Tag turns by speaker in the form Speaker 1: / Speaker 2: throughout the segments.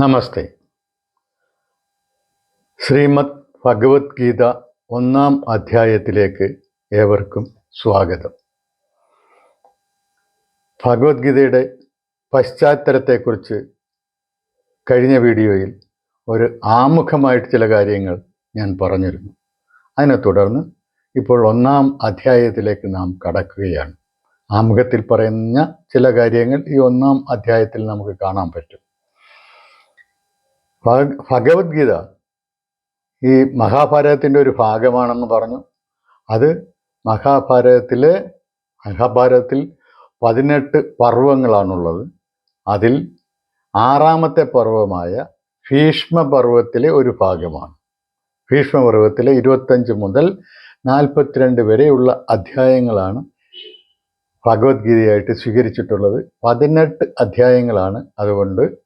Speaker 1: നമസ്തേ. ശ്രീമദ് ഭഗവത്ഗീത ഒന്നാം അധ്യായത്തിലേക്ക് ഏവർക്കും സ്വാഗതം. ഭഗവത്ഗീതയുടെ പശ്ചാത്തലത്തെക്കുറിച്ച് കഴിഞ്ഞ വീഡിയോയിൽ ഒരു ആമുഖമായിട്ട് ചില കാര്യങ്ങൾ ഞാൻ പറഞ്ഞിരുന്നു. അതിനെ തുടർന്ന് ഇപ്പോൾ ഒന്നാം അധ്യായത്തിലേക്ക് നാം കടക്കുകയാണ്. ആമുഖത്തിൽ പറയുന്ന ചില കാര്യങ്ങൾ ഈ ഒന്നാം അധ്യായത്തിൽ നമുക്ക് കാണാൻ പറ്റും. ഭഗവത്ഗീത ഈ മഹാഭാരതത്തിന്റെ ഒരു ഭാഗമാണെന്ന് പറഞ്ഞു. അത് മഹാഭാരതത്തിലെ മഹാഭാരതത്തിൽ പതിനെട്ട് പർവങ്ങളാണുള്ളത്. അതിൽ ആറാമത്തെ പർവമായ ഭീഷ്മപർവത്തിലെ ഒരു ഭാഗമാണ്. ഭീഷ്മപർവത്തിലെ ഇരുപത്തഞ്ച് മുതൽ നാൽപ്പത്തിരണ്ട് വരെയുള്ള അധ്യായങ്ങളാണ് ഭഗവത്ഗീതയായിട്ട് സ്വീകരിച്ചിട്ടുള്ളത്. പതിനെട്ട് അധ്യായങ്ങളാണ് അതുകൊണ്ട്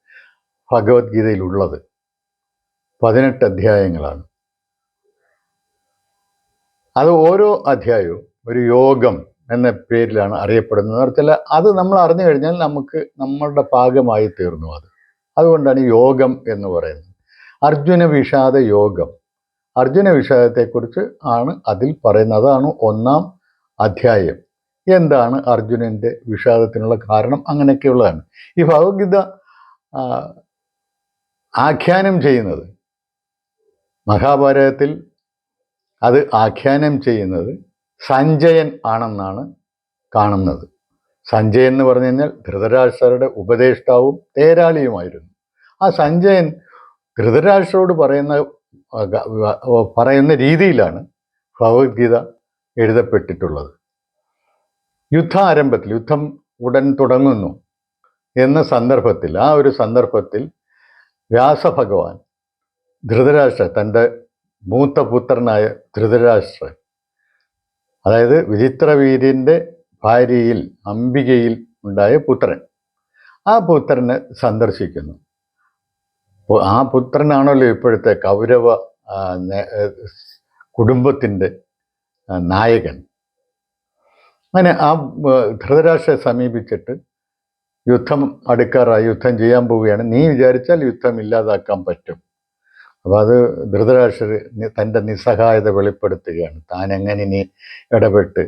Speaker 1: ഭഗവത്ഗീതയിലുള്ളത്. പതിനെട്ട് അധ്യായങ്ങളാണ്. അത് ഓരോ അധ്യായവും ഒരു യോഗം എന്ന പേരിലാണ് അറിയപ്പെടുന്നത്. വെച്ചാൽ അത് നമ്മൾ അറിഞ്ഞു കഴിഞ്ഞാൽ നമുക്ക് നമ്മളുടെ ഭാഗമായി തീർന്നു അത്. അതുകൊണ്ടാണ് യോഗം എന്ന് പറയുന്നത്. അർജുന വിഷാദ യോഗം. അർജുന വിഷാദത്തെക്കുറിച്ച് ആണ് അതിൽ പറയുന്നത്. അതാണ് ഒന്നാം അധ്യായം. എന്താണ് അർജുനന്റെ വിഷാദത്തിനുള്ള കാരണം? അങ്ങനെയൊക്കെയുള്ളതാണ്. ഈ ഭഗവത്ഗീത ആഖ്യാനം ചെയ്യുന്നത് മഹാഭാരതത്തിൽ അത് ആഖ്യാനം ചെയ്യുന്നത് സഞ്ജയൻ ആണെന്നാണ് കാണുന്നത്. സഞ്ജയൻ എന്ന് പറഞ്ഞു കഴിഞ്ഞാൽ ധൃതരാഷ്ട്രരുടെ ഉപദേഷ്ടാവും തേരാളിയുമായിരുന്നു. ആ സഞ്ജയൻ ധൃതരാഷ്ട്രോട് പറയുന്ന പറയുന്ന രീതിയിലാണ് ഭഗവത്ഗീത എഴുതപ്പെട്ടിട്ടുള്ളത്. യുദ്ധാരംഭത്തിൽ യുദ്ധം ഉടൻ തുടങ്ങുന്നു എന്ന സന്ദർഭത്തിൽ ആ ഒരു സന്ദർഭത്തിൽ വ്യാസഭഗവാൻ ധൃതരാഷ്ട്ര തന്റെ മൂത്ത പുത്രനായ ധൃതരാഷ്ട്ര അതായത് വിചിത്രവീര്യന്റെ ഭാര്യയിൽ അംബികയിൽ ഉണ്ടായ പുത്രൻ. ആ പുത്രനെ സന്ദർശിക്കുന്നു. ആ പുത്രനാണല്ലോ ഇപ്പോഴത്തെ കൗരവ കുടുംബത്തിന്റെ നായകൻ. അങ്ങനെ ആ ധൃതരാഷ്ട്രയെ സമീപിച്ചിട്ട് യുദ്ധം അടുക്കാറായി യുദ്ധം ചെയ്യാൻ പോവുകയാണ്. നീ വിചാരിച്ചാൽ യുദ്ധം ഇല്ലാതാക്കാൻ പറ്റും. അപ്പോൾ അത് ധൃതരാഷ്ട്രർ തന്റെ നിസ്സഹായത വെളിപ്പെടുത്തുകയാണ്. താൻ എങ്ങനെ ഇനി ഇടപെട്ട്?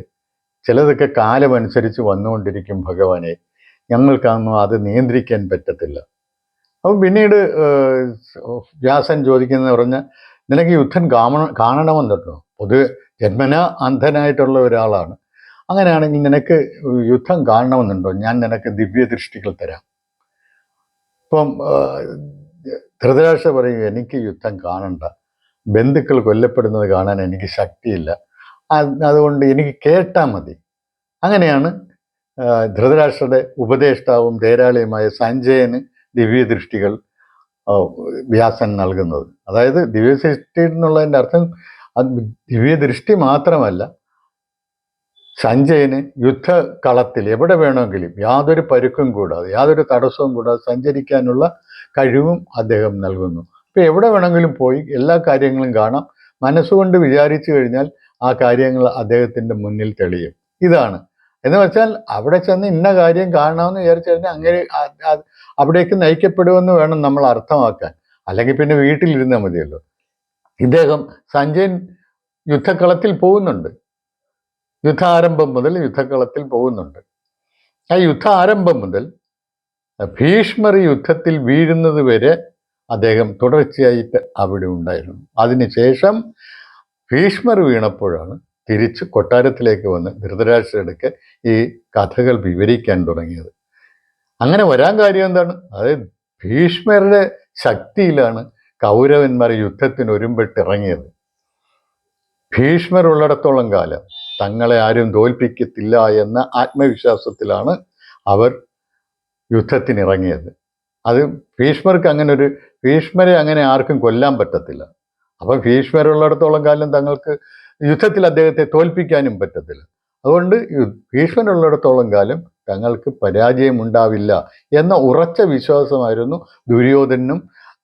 Speaker 1: ചിലതൊക്കെ കാലമനുസരിച്ച് വന്നുകൊണ്ടിരിക്കും ഭഗവാനെ. ഞങ്ങൾക്കൊന്നും അത് നിയന്ത്രിക്കാൻ പറ്റത്തില്ല. അപ്പം പിന്നീട് വ്യാസൻ ചോദിക്കുന്നത് പറഞ്ഞാൽ നിനക്ക് യുദ്ധം കാണ കാണണമെന്നുണ്ടോ? പൊതു ജന്മന അന്ധനായിട്ടുള്ള ഒരാളാണ്. അങ്ങനെയാണെങ്കിൽ നിനക്ക് യുദ്ധം കാണണമെന്നുണ്ടോ? ഞാൻ നിനക്ക് ദിവ്യദൃഷ്ടികൾ തരാം. ഇപ്പം ധൃതരാഷ്ട്ര പറയും എനിക്ക് യുദ്ധം കാണണ്ട. ബന്ധുക്കൾ കൊല്ലപ്പെടുന്നത് കാണാൻ എനിക്ക് ശക്തിയില്ല. അതുകൊണ്ട് എനിക്ക് കേട്ടാൽ മതി. അങ്ങനെയാണ് ധൃതരാഷ്ട്രയുടെ ഉപദേഷ്ടാവും തേരാളിയുമായ സഞ്ജയന് ദിവ്യദൃഷ്ടികൾ ദൃഷ്ടികൾ വ്യാസൻ നൽകുന്നത്. അതായത് ദിവ്യദൃഷ്ടി എന്നുള്ളതിന്റെ അർത്ഥം ദിവ്യദൃഷ്ടി മാത്രമല്ല സഞ്ജയന് യുദ്ധകളത്തിൽ എവിടെ വേണമെങ്കിലും യാതൊരു പരുക്കും കൂടാതെ യാതൊരു തടസ്സവും കൂടാതെ സഞ്ചരിക്കാനുള്ള കഴിവും അദ്ദേഹം നൽകുന്നു. അപ്പോൾ എവിടെ വേണമെങ്കിലും പോയി എല്ലാ കാര്യങ്ങളും കാണാം. മനസ്സുകൊണ്ട് വിചാരിച്ചു കഴിഞ്ഞാൽ ആ കാര്യങ്ങൾ അദ്ദേഹത്തിന്റെ മുന്നിൽ തെളിയും. ഇതാണ്. എന്ന് വെച്ചാൽ അവിടെ ചെന്ന് ഇന്ന കാര്യം കാണണമെന്ന് വിചാരിച്ചു കഴിഞ്ഞാൽ അങ്ങനെ അവിടേക്ക് നയിക്കപ്പെടുമെന്ന് വേണം നമ്മൾ അർത്ഥമാക്കാൻ. അല്ലെങ്കിൽ പിന്നെ വീട്ടിലിരുന്നാൽ മതിയല്ലോ. ഇദ്ദേഹം സഞ്ജയൻ യുദ്ധക്കളത്തിൽ പോകുന്നുണ്ട്. യുദ്ധാരംഭം മുതൽ യുദ്ധക്കളത്തിൽ പോകുന്നുണ്ട്. ആ യുദ്ധാരംഭം മുതൽ ഭീഷ്മർ യുദ്ധത്തിൽ വീഴുന്നത് വരെ അദ്ദേഹം തുടർച്ചയായിട്ട് അവിടെ ഉണ്ടായിരുന്നു. അതിനുശേഷം ഭീഷ്മർ വീണപ്പോഴാണ് തിരിച്ച് കൊട്ടാരത്തിലേക്ക് വന്ന് ധൃതരാഷ്ട്രടുക്ക് ഈ കഥകൾ വിവരിക്കാൻ തുടങ്ങിയത്. അങ്ങനെ വരാൻ കാര്യം എന്താണ്? അതായത് ഭീഷ്മരുടെ ശക്തിയിലാണ് കൗരവന്മാർ യുദ്ധത്തിന് ഒരുമ്പെട്ട് ഇറങ്ങിയത് ഭീഷ്മർ കാലം തങ്ങളെ ആരും തോൽപ്പിക്കത്തില്ല എന്ന ആത്മവിശ്വാസത്തിലാണ് അവർ യുദ്ധത്തിനിറങ്ങിയത്. അത് ഭീഷ്മർക്ക് അങ്ങനെ ഒരു ഭീഷ്മരെ അങ്ങനെ ആർക്കും കൊല്ലാൻ പറ്റത്തില്ല. അപ്പം ഭീഷ്മരുള്ളിടത്തോളം കാലം തങ്ങൾക്ക് യുദ്ധത്തിൽ അദ്ദേഹത്തെ തോൽപ്പിക്കാനും പറ്റത്തില്ല. അതുകൊണ്ട് ഭീഷ്മരുള്ളിടത്തോളം കാലം തങ്ങൾക്ക് പരാജയം ഉണ്ടാവില്ല എന്ന ഉറച്ച വിശ്വാസമായിരുന്നു ദുര്യോധനും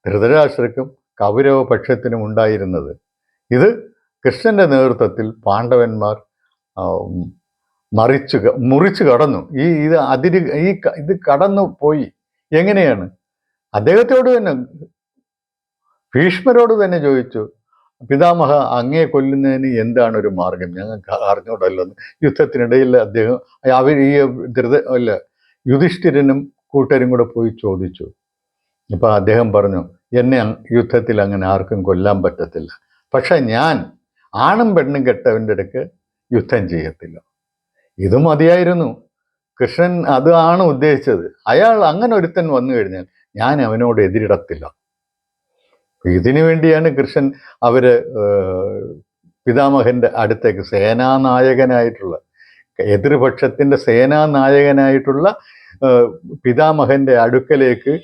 Speaker 1: ധൃതരാഷ്ട്രക്കും കൗരവ പക്ഷത്തിനും ഉണ്ടായിരുന്നത്. ഇത് കൃഷ്ണന്റെ നേതൃത്വത്തിൽ പാണ്ഡവന്മാർ മറിച്ചു മുറിച്ചു കടന്നു. ഈ ഇത് അതിര് ഈ ഇത് കടന്നു പോയി. എങ്ങനെയാണ്? അദ്ദേഹത്തോട് തന്നെ ഭീഷ്മരോട് തന്നെ ചോദിച്ചു പിതാമഹ അങ്ങേ കൊല്ലുന്നതിന് എന്താണ് ഒരു മാർഗം? ഞങ്ങൾക്ക് അറിഞ്ഞൂടല്ലോ. യുദ്ധത്തിനിടയിൽ അദ്ദേഹം അവർ ഈ ധൃത അല്ല യുധിഷ്ഠിരനും കൂട്ടരും കൂടെ പോയി ചോദിച്ചു. ഇപ്പൊ അദ്ദേഹം പറഞ്ഞു എന്നെ യുദ്ധത്തിൽ അങ്ങനെ ആർക്കും കൊല്ലാൻ പറ്റത്തില്ല. പക്ഷെ ഞാൻ ആണും പെണ്ണും കെട്ടവന്റെ അടുക്ക് യുദ്ധം ചെയ്യത്തില്ല. ഇത് മതിയായിരുന്നു. കൃഷ്ണൻ അതാണ് ഉദ്ദേശിച്ചത്. അയാൾ അങ്ങനെ ഒരുത്തൻ വന്നു കഴിഞ്ഞാൽ ഞാൻ അവനോട് എതിരിടത്തില്ല. ഇതിനു വേണ്ടിയാണ് കൃഷ്ണൻ അവർ പിതാമഹന്റെ അടുത്തേക്ക് സേനാനായകനായിട്ടുള്ള എതിർപക്ഷത്തിന്റെ സേനാനായകനായിട്ടുള്ള പിതാമഹന്റെ അടുക്കലേക്ക്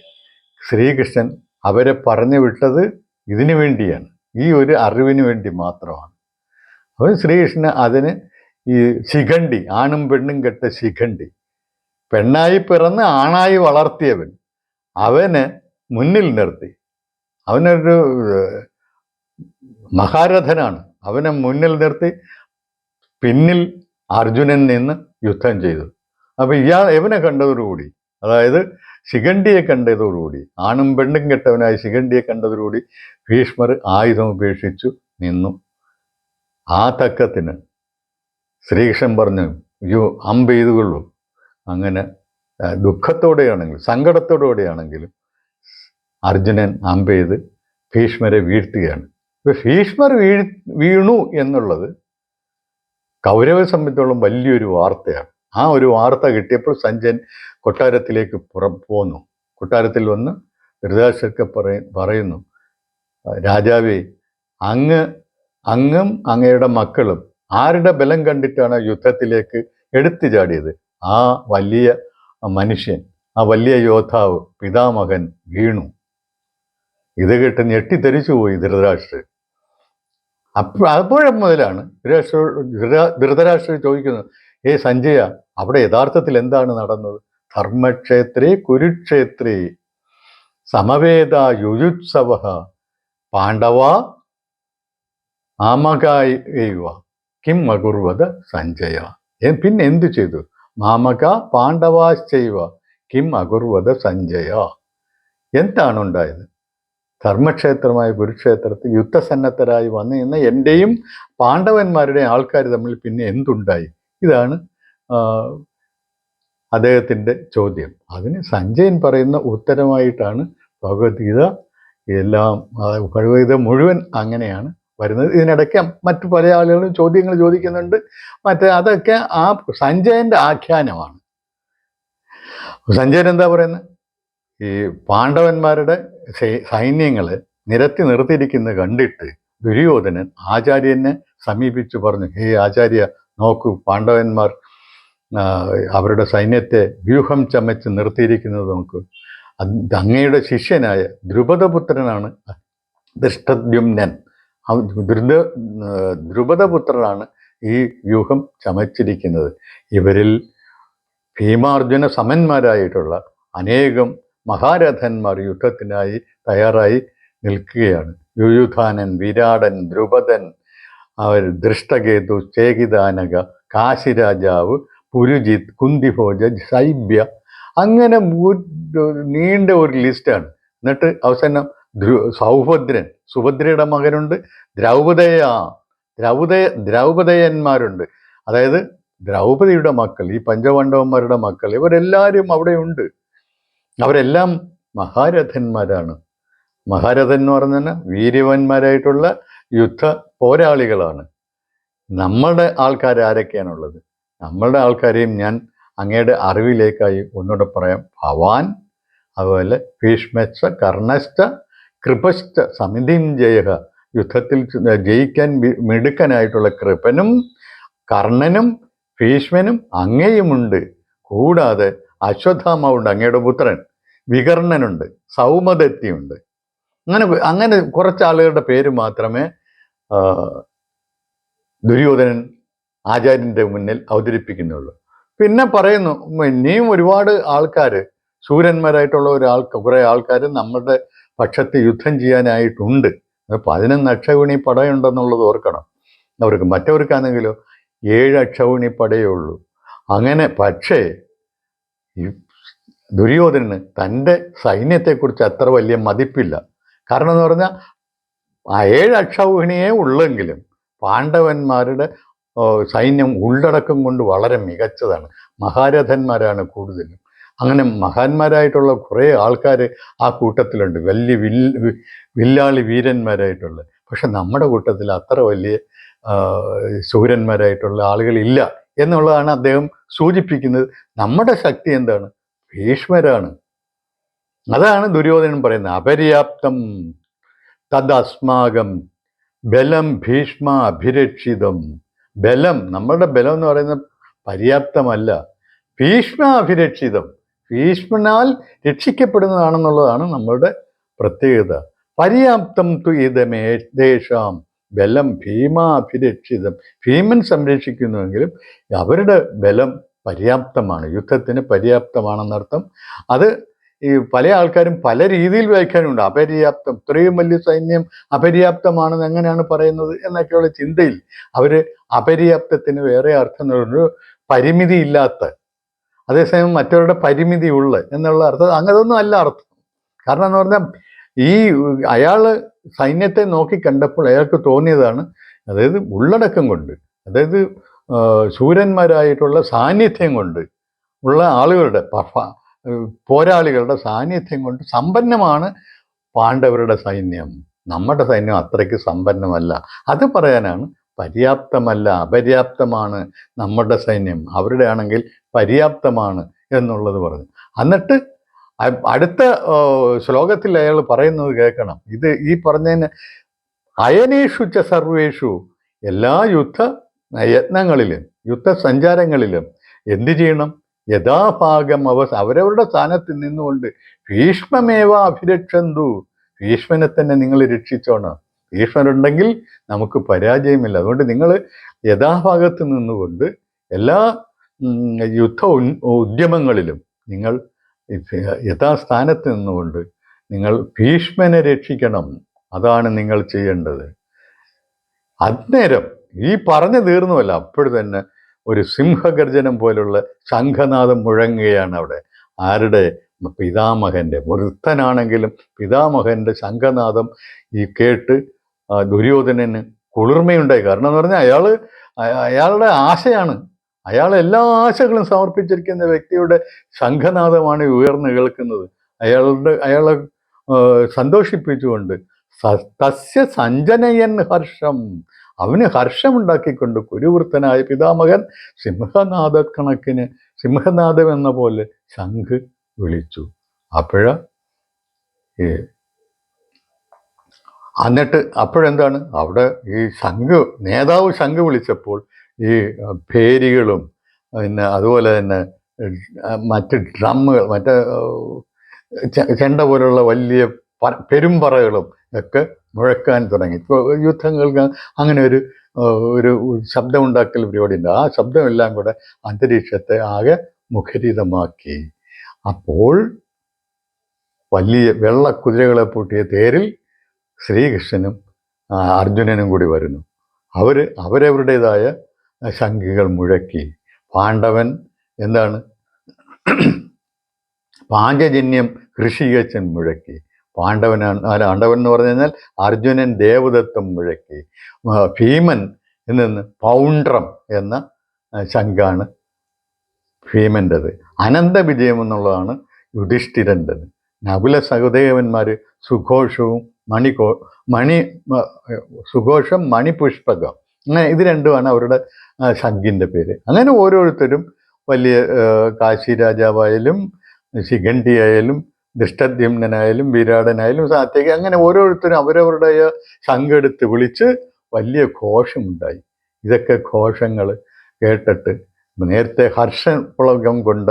Speaker 1: ശ്രീകൃഷ്ണൻ അവരെ പറഞ്ഞു വിട്ടത് ഇതിനു വേണ്ടിയാണ്. ഈ ഒരു അറിവിന് വേണ്ടി മാത്രമാണ്. അപ്പോൾ ശ്രീകൃഷ്ണൻ അതിന് ഈ ശിഖണ്ഡി ആണും പെണ്ണും കെട്ട ശിഖണ്ഡി. പെണ്ണായി പിറന്ന് ആണായി വളർത്തിയവൻ അവന് മുന്നിൽ നിർത്തി. അവനൊരു മഹാരഥനാണ്. അവനെ മുന്നിൽ നിർത്തി പിന്നിൽ അർജുനൻ നിന്ന് യുദ്ധം ചെയ്തു. അപ്പൊ ഇയാൾ ഇവനെ കണ്ടതോടുകൂടി? അതായത് ശിഖണ്ഡിയെ കണ്ടതോടുകൂടി. ആണും പെണ്ണും കെട്ടവനായ ശിഖണ്ഡിയെ കണ്ടതോടുകൂടി ഭീഷ്മർ ആയുധം ഉപേക്ഷിച്ചു നിന്നു. ആ തക്കത്തിന് ശ്രീകൃഷ്ണൻ പറഞ്ഞു യു അമ്പ് അങ്ങനെ ദുഃഖത്തോടെയാണെങ്കിലും സങ്കടത്തോടെയാണെങ്കിലും അർജുനൻ അമ്പ് ചെയ്ത് ഭീഷ്മരെ വീഴ്ത്തുകയാണ്. ഇപ്പൊ ഭീഷ്മർ വീഴ് വീണു എന്നുള്ളത് കൗരവ സംബന്ധിച്ചോളം വലിയൊരു വാർത്തയാണ്. ആ ഒരു വാർത്ത കിട്ടിയപ്പോൾ സഞ്ജൻ കൊട്ടാരത്തിലേക്ക് പുറ പോന്നു. കൊട്ടാരത്തിൽ വന്ന് ധൃതരാഷ്ട്രക്ക് പറയ പറയുന്നു രാജാവേ അങ്ങ് അങ്ങും അങ്ങയുടെ മക്കളും ആരുടെ ബലം കണ്ടിട്ടാണ് യുദ്ധത്തിലേക്ക് എടുത്തു ചാടിയത്? ആ വലിയ മനുഷ്യൻ ആ വലിയ യോദ്ധാവ് പിതാമകൻ വീണു. ഇത് കേട്ട് ഞെട്ടിത്തെരിച്ചു പോയി ധൃതരാഷ്ട്രൻ. അപ്പോൾ അപ്പോഴും മുതലാണ് ധൃതരാഷ്ട്ര ധൃതരാഷ്ട്രർ ചോദിക്കുന്നത് ഏ സഞ്ജയ അവിടെ യഥാർത്ഥത്തിൽ എന്താണ് നടന്നത്? ധർമ്മക്ഷേത്രേ കുരുക്ഷേത്രേ സമവേദ യുയുത്സവ പാണ്ഡവ മാമകായവ കിം അകുർവത സഞ്ജയ. പിന്നെ എന്തു ചെയ്തു? മാമക പാണ്ഡവാശ്ചൈവ കിം അകുർവത സഞ്ജയ. എന്താണ് ഉണ്ടായത് ധർമ്മക്ഷേത്രമായ കുരുക്ഷേത്രത്തിൽ യുദ്ധസന്നദ്ധരായി വന്നു നിന്ന എന്റെയും പാണ്ഡവന്മാരുടെ ആൾക്കാർ തമ്മിൽ പിന്നെ എന്തുണ്ടായി? ഇതാണ് അദ്ദേഹത്തിന്റെ ചോദ്യം. അതിന് സഞ്ജയൻ പറയുന്ന ഉത്തരമായിട്ടാണ് ഭഗവത്ഗീത എല്ലാം ഭഗവത്ഗീത മുഴുവൻ അങ്ങനെയാണ്. വരുന്നത്. ഇതിനിടയ്ക്ക് മറ്റു പല ആളുകളും ചോദ്യങ്ങൾ ചോദിക്കുന്നുണ്ട്. മറ്റേ അതൊക്കെ ആ സഞ്ജയന്റെ ആഖ്യാനമാണ്. സഞ്ജയൻ എന്താ പറയുന്നത് ഈ പാണ്ഡവന്മാരുടെ സൈന്യങ്ങളെ നിരത്തി നിർത്തിയിരിക്കുന്നത് കണ്ടിട്ട് ദുര്യോധനൻ ആചാര്യനെ സമീപിച്ചു പറഞ്ഞു ഹേ ആചാര്യ നോക്കൂ പാണ്ഡവന്മാർ അവരുടെ സൈന്യത്തെ വ്യൂഹം ചമച്ച് നിർത്തിയിരിക്കുന്നത് നോക്കൂ. അങ്ങയുടെ ശിഷ്യനായ ദ്രുപദപുത്രനാണ് ദൃഷ്ടദ്യുമ്നൻ ദ്രുത ദ്രുപദപുത്രനാണ് ഈ വ്യൂഹം ചമച്ചിരിക്കുന്നത്. ഇവരിൽ ഭീമാർജുന സമന്മാരായിട്ടുള്ള അനേകം മഹാരഥന്മാർ യുദ്ധത്തിനായി തയ്യാറായി നിൽക്കുകയാണ്. യുയുധാനൻ വിരാടൻ ദ്രുപദൻ അവർ ദൃഷ്ടകേതു ചേകിദാനക കാശിരാജാവ് പുരുജിത് കുന്തിഭോജ സൈബ്യ അങ്ങനെ നീണ്ട ഒരു ലിസ്റ്റാണ്. എന്നിട്ട് അവസാനം സൗഭദ്രൻ. സുഭദ്രയുടെ മകനുണ്ട്. ദ്രൗപദയ. ദ്രൗപദയ ദ്രൗപദയന്മാരുണ്ട്. അതായത് ദ്രൗപദിയുടെ മക്കൾ ഈ പഞ്ചപാണ്ഡവന്മാരുടെ മക്കൾ ഇവരെല്ലാവരും അവിടെ ഉണ്ട് അവരെല്ലാം മഹാരഥന്മാരാണ്. മഹാരഥൻ എന്ന് പറഞ്ഞാൽ വീര്യവന്മാരായിട്ടുള്ള യുദ്ധ പോരാളികളാണ്. നമ്മളുടെ ആൾക്കാർ ആരൊക്കെയാണുള്ളത്? നമ്മളുടെ ആൾക്കാരെയും ഞാൻ അങ്ങയുടെ അറിവിലേക്കായി ഒന്നുകൂടെ പറയാം. ഭവാൻ അതുപോലെ ഭീഷ്മച്ച കർണശ്ച കൃപശ്ച സമിതി ജയ യുദ്ധത്തിൽ ജയിക്കാൻ മിടുക്കനായിട്ടുള്ള കൃപനും കർണനും ഭീഷ്മനും അങ്ങയുമുണ്ട്. കൂടാതെ അശ്വത്ഥാമാവുണ്ട് അങ്ങയുടെ പുത്രൻ. വികർണനുണ്ട് സൗമദത്തിയുണ്ട്. അങ്ങനെ അങ്ങനെ കുറച്ച് ആളുകളുടെ പേര് മാത്രമേ ദുര്യോധനൻ ആചാര്യന്റെ മുന്നിൽ അവതരിപ്പിക്കുന്നുള്ളൂ. പിന്നെ പറയുന്നു ഇനിയും ഒരുപാട് ആൾക്കാർ ശൂരന്മാരായിട്ടുള്ള ഒരു ആൾ കുറെ ആൾക്കാർ നമ്മുടെ പക്ഷത്ത് യുദ്ധം ചെയ്യാനായിട്ടുണ്ട്. പതിനൊന്ന് അക്ഷൗണി പടയുണ്ടെന്നുള്ളത് ഓർക്കണം. അവർക്ക് മറ്റവർക്കാണെങ്കിലോ ഏഴ് അക്ഷൗണി പടയേ ഉള്ളൂ. അങ്ങനെ പക്ഷേ ദുര്യോധനന് തന്റെ സൈന്യത്തെക്കുറിച്ച് അത്ര വലിയ മതിപ്പില്ല. കാരണം എന്ന് പറഞ്ഞാൽ ആ ഏഴ് അക്ഷൗഹിണിയേ ഉള്ളെങ്കിലും പാണ്ഡവന്മാരുടെ സൈന്യം ഉള്ളടക്കം കൊണ്ട് വളരെ മികച്ചതാണ്. മഹാരഥന്മാരാണ് കൂടുതലും. അങ്ങനെ മഹാന്മാരായിട്ടുള്ള കുറേ ആൾക്കാർ ആ കൂട്ടത്തിലുണ്ട്. വലിയ വിൽ വില്ലാളി വീരന്മാരായിട്ടുള്ള. പക്ഷെ നമ്മുടെ കൂട്ടത്തിൽ അത്ര വലിയ സൂര്യന്മാരായിട്ടുള്ള ആളുകളില്ല എന്നുള്ളതാണ് അദ്ദേഹം സൂചിപ്പിക്കുന്നത്. നമ്മുടെ ശക്തി എന്താണ്? ഭീഷ്മരാണ്. അതാണ് ദുര്യോധനൻ പറയുന്നത്. അപര്യാപ്തം തദ്സ്മാകം ബലം ഭീഷ്മ അഭിരക്ഷിതം ബലം നമ്മളുടെ ബലം എന്ന് പറയുന്നത് പര്യാപ്തമല്ല. ഭീഷ്മ അഭിരക്ഷിതം ഭീഷ്മനാൽ രക്ഷിക്കപ്പെടുന്നതാണെന്നുള്ളതാണ് നമ്മളുടെ പ്രത്യേകത. പര്യാപ്തം തു ദേശാം. ബലം ഭീമാഭിരക്ഷിതം. ഭീമൻ സംരക്ഷിക്കുന്നുവെങ്കിലും അവരുടെ ബലം പര്യാപ്തമാണ്. യുദ്ധത്തിന് പര്യാപ്തമാണെന്നർത്ഥം. അത് ഈ പല ആൾക്കാരും പല രീതിയിൽ വ്യാഖ്യാനമുണ്ട്. അപര്യാപ്തം ഇത്രയും വലിയ സൈന്യം അപര്യാപ്തമാണെന്ന് എങ്ങനെയാണ് പറയുന്നത് എന്നൊക്കെയുള്ള ചിന്തയിൽ അവർ അപര്യാപ്തത്തിന് വേറെ അർത്ഥം ഒരു പരിമിതി ഇല്ലാത്ത അതേസമയം മറ്റവരുടെ പരിമിതി ഉള്ള എന്നുള്ള അർത്ഥം. അങ്ങനൊന്നും അല്ല അർത്ഥം. കാരണം എന്ന് പറഞ്ഞാൽ ഈ അയാൾ സൈന്യത്തെ നോക്കി കണ്ടപ്പോൾ അയാൾക്ക് തോന്നിയതാണ് അതായത് ഉള്ളടക്കം കൊണ്ട് അതായത് ശൂരന്മാരായിട്ടുള്ള സാന്നിധ്യം കൊണ്ട് ഉള്ള ആളുകളുടെ പോരാളികളുടെ സാന്നിധ്യം കൊണ്ട് സമ്പന്നമാണ് പാണ്ഡവരുടെ സൈന്യം. നമ്മുടെ സൈന്യം അത്രയ്ക്ക് സമ്പന്നമല്ല. അത് പറയാനാണ് പര്യാപ്തമല്ല അപര്യാപ്തമാണ് നമ്മുടെ സൈന്യം. അവരുടെ ആണെങ്കിൽ പര്യാപ്തമാണ് എന്നുള്ളത് പറഞ്ഞു. എന്നിട്ട് അടുത്ത ശ്ലോകത്തിൽ അയാൾ പറയുന്നത് കേൾക്കണം. ഇത് ഈ പറഞ്ഞതിന് അയനേഷു ച സർവേഷു എല്ലാ യുദ്ധ യത്നങ്ങളിലും യുദ്ധ സഞ്ചാരങ്ങളിലും എന്തു ചെയ്യണം? യഥാഭാഗം അവ അവരവരുടെ സ്ഥാനത്ത് നിന്നുകൊണ്ട് ഭീഷ്മമേവ അഭിരക്ഷന്തു. ഭീഷ്മനെ തന്നെ നിങ്ങൾ രക്ഷിച്ചോണം. ഭീഷ്മനുണ്ടെങ്കിൽ നമുക്ക് പരാജയമില്ല. അതുകൊണ്ട് നിങ്ങൾ യഥാഭാഗത്ത് നിന്നുകൊണ്ട് എല്ലാ യുദ്ധ ഉദ്യമങ്ങളിലും നിങ്ങൾ യഥാസ്ഥാനത്ത് നിന്നുകൊണ്ട് നിങ്ങൾ ഭീഷ്മനെ രക്ഷിക്കണം. അതാണ് നിങ്ങൾ ചെയ്യേണ്ടത്. അന്നേരം ഈ പറഞ്ഞു തീർന്നുമല്ല അപ്പോഴും തന്നെ ഒരു സിംഹഗർജനം പോലുള്ള ശംഖനാഥം മുഴങ്ങുകയാണ് അവിടെ. ആരുടെ? പിതാമഹന്റെ വൃത്തനാണെങ്കിലും പിതാമഹന്റെ ശംഖനാഥം ഈ കേട്ട് ദുര്യോധനന് കുളിർമയുണ്ടായി. കാരണം എന്ന് പറഞ്ഞാൽ അയാൾ അയാളുടെ ആശയാണ്. അയാൾ എല്ലാ ആശകളും സമർപ്പിച്ചിരിക്കുന്ന വ്യക്തിയുടെ സംഘനാഥമാണ് ഉയർന്നു കേൾക്കുന്നത്. അയാളുടെ അയാളെ സന്തോഷിപ്പിച്ചുകൊണ്ട് തസ്യ സഞ്ജനയൻ ഹർഷം. അവന് ഹർഷമുണ്ടാക്കിക്കൊണ്ട് കുരുവൃത്തനായ പിതാമകൻ സിംഹനാഥ കണക്കിന് സിംഹനാദം എന്ന പോലെ ശംഖ് വിളിച്ചു. അപ്പോഴ എന്നിട്ട് അപ്പോഴെന്താണ്? അവിടെ ഈ സംഘ് നേതാവ് സംഘ് വിളിച്ചപ്പോൾ ഈ ഭേരികളും പിന്നെ അതുപോലെ തന്നെ മറ്റ് ഡ്രമ്മുകൾ മറ്റേ ചെണ്ട പോലുള്ള വലിയ പെരുമ്പറകളും ഒക്കെ മുഴക്കാൻ തുടങ്ങി. ഇപ്പോൾ യുദ്ധങ്ങൾക്ക് അങ്ങനെ ഒരു ഒരു ശബ്ദമുണ്ടാക്കൽ പരിപാടിയുണ്ട്. ആ ശബ്ദമെല്ലാം കൂടെ അന്തരീക്ഷത്തെ ആകെ മുഖരിതമാക്കി. അപ്പോൾ വലിയ വെള്ള കുതിരകളെ പൂട്ടിയ തേരിൽ ശ്രീകൃഷ്ണനും അർജുനനും കൂടി വരുന്നു. അവർ അവരവരുടേതായ ശംഖികൾ മുഴക്കി. പാണ്ഡവൻ എന്താണ്? പാഞ്ചജന്യം ഋഷികച്ചൻ മുഴക്കി. പാണ്ഡവനാണ് അല്ല എന്ന് പറഞ്ഞു കഴിഞ്ഞാൽ അർജുനൻ ദേവദത്തം മുഴക്കി. ഭീമൻ നിന്ന് പൗണ്ട്രം എന്ന ശങ്കാണ് ഭീമന്റെത്. അനന്ത വിജയം എന്നുള്ളതാണ് യുധിഷ്ഠിരന്റെത്. നകുല സഹദേവന്മാർ സുഘോഷവും മണികോ മണി സുഘോഷം മണിപുഷ്പകം അങ്ങനെ ഇത് രണ്ടുമാണ് അവരുടെ ശങ്കിന്റെ പേര്. അങ്ങനെ ഓരോരുത്തരും വലിയ കാശി രാജാവായാലും ശിഖണ്ഡി ആയാലും ദൃഷ്ടദ്യുമ്നായാലും വിരാടനായാലും സാത്യകി അങ്ങനെ ഓരോരുത്തരും അവരവരുടെ ശങ്കെടുത്ത് വിളിച്ച് വലിയ ഘോഷമുണ്ടായി. ഇതൊക്കെ ഘോഷങ്ങൾ കേട്ടിട്ട് നേരത്തെ ഹർഷപ്ലകം കൊണ്ട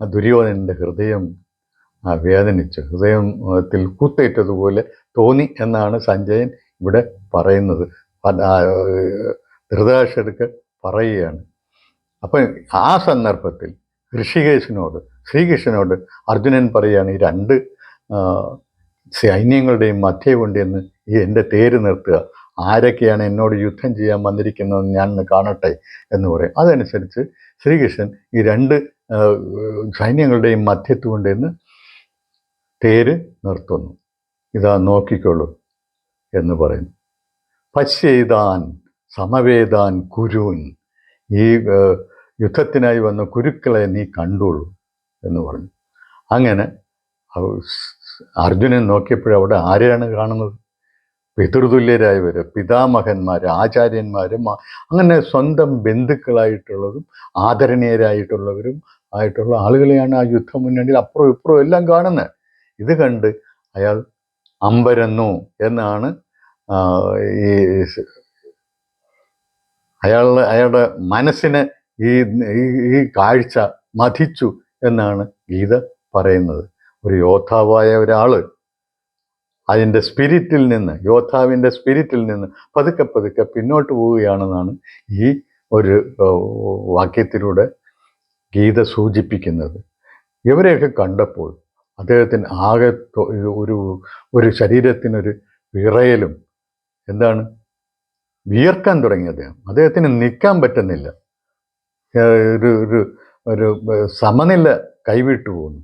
Speaker 1: ദുര്യോധനന്റെ ഹൃദയം വേദനിച്ചു. ഹൃദയത്തിൽ കുത്തേറ്റതുപോലെ തോന്നി എന്നാണ് സഞ്ജയൻ ഇവിടെ പറയുന്നത്. ഏർ, പറയുകയാണ്. അപ്പം ആ സന്ദർഭത്തിൽ ഋഷികേശിനോട് ശ്രീകൃഷ്ണനോട് അർജുനൻ പറയുകയാണ് ഈ രണ്ട് സൈന്യങ്ങളുടെയും മധ്യേ കൊണ്ടുവന്ന് ഈ എന്റെ തേര് നിർത്തുക. ആരൊക്കെയാണ് എന്നോട് യുദ്ധം ചെയ്യാൻ വന്നിരിക്കുന്നതെന്ന് ഞാൻ കാണട്ടെ? എന്ന് പറയും. അതനുസരിച്ച് ശ്രീകൃഷ്ണൻ ഈ രണ്ട് സൈന്യങ്ങളുടെയും മധ്യത്ത് കൊണ്ടുവന്ന് തേര് നിർത്തുന്നു. ഇതാ നോക്കിക്കൊള്ളു എന്ന് പറയുന്നു. പശ്യേതാൻ സമവേദാൻ കുരുൻ. ഈ യുദ്ധത്തിനായി വന്ന കുരുക്കളെ നീ കണ്ടോളൂ എന്ന് പറഞ്ഞു. അങ്ങനെ അർജുനൻ അർജുനൻ നോക്കിയപ്പോഴവിടെ ആരെയാണ് കാണുന്നത്? പിതൃതുല്യരായവർ പിതാമഹന്മാർ ആചാര്യന്മാരും അങ്ങനെ സ്വന്തം ബന്ധുക്കളായിട്ടുള്ളതും ആദരണീയരായിട്ടുള്ളവരും ആയിട്ടുള്ള ആളുകളെയാണ് ആ യുദ്ധമുന്നണിയിൽ അപ്പുറം ഇപ്പുറം എല്ലാം കാണുന്നത്. ഇത് കണ്ട് അയാൾ അമ്പരന്നു എന്നാണ് ഈ അയാളുടെ അയാളുടെ മനസ്സിനെ ഈ- ഈ കാഴ്ച മതിച്ചു എന്നാണ് ഗീത പറയുന്നത്. ഒരു യോദ്ധാവായ ഒരാൾ അതിന്റെ സ്പിരിറ്റിൽ നിന്ന് യോദ്ധാവിന്റെ സ്പിരിറ്റിൽ നിന്ന് പതുക്കെ പതുക്കെ പിന്നോട്ട് പോവുകയാണെന്നാണ് ഈ ഒരു വാക്യത്തിലൂടെ ഗീത സൂചിപ്പിക്കുന്നത്. ഇവരെയൊക്കെ കണ്ടപ്പോൾ അദ്ദേഹത്തിന് ആകെ ഒരു ഒരു ശരീരത്തിനൊരു വിറയലും എന്താണ്? വിയർക്കാൻ തുടങ്ങി അദ്ദേഹം. അദ്ദേഹത്തിന് നിൽക്കാൻ പറ്റുന്നില്ല. ഒരു ഒരു ഒരു സമനില കൈവിട്ടു പോകുന്നു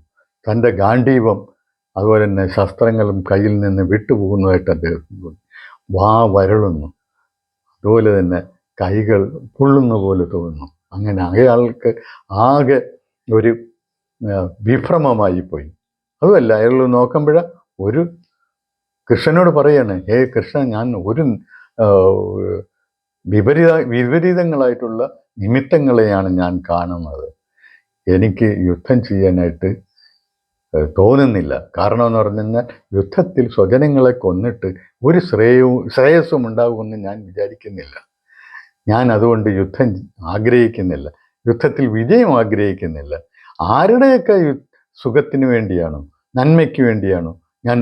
Speaker 1: തന്റെ ഗാന്ധീവം അതുപോലെ തന്നെ ശസ്ത്രങ്ങളും കയ്യിൽ നിന്ന് വിട്ടുപോകുന്നതായിട്ട് അദ്ദേഹത്തിന് തോന്നി. വാ വരളുന്നു. അതുപോലെ തന്നെ കൈകൾ പൊള്ളുന്ന പോലെ തോന്നുന്നു. അങ്ങനെ അയാൾക്ക് ആകെ ഒരു വിഭ്രമമായിപ്പോയി. വിഭ്രമമായി പോയി അതുമല്ല അയാൾ നോക്കുമ്പോൾ ഒരു കൃഷ്ണനോട് പറയാണ് ഹേ കൃഷ്ണ ഞാൻ ഒരു വിപരീത വിപരീതങ്ങളായിട്ടുള്ള നിമിത്തങ്ങളെയാണ് ഞാൻ കാണുന്നത്. എനിക്ക് യുദ്ധം ചെയ്യാനായിട്ട് തോന്നുന്നില്ല. കാരണം എന്ന് പറഞ്ഞു കഴിഞ്ഞാൽ യുദ്ധത്തിൽ സ്വജനങ്ങളെ കൊന്നിട്ട് ഒരു ശ്രേയവും ശ്രേയസ്സും ഉണ്ടാകുമെന്ന് ഞാൻ വിചാരിക്കുന്നില്ല. ഞാൻ അതുകൊണ്ട് യുദ്ധം ആഗ്രഹിക്കുന്നില്ല. യുദ്ധത്തിൽ വിജയം ആഗ്രഹിക്കുന്നില്ല. ആരുടെയൊക്കെ സുഖത്തിന് വേണ്ടിയാണോ? നന്മയ്ക്ക് വേണ്ടിയാണ്. ഞാൻ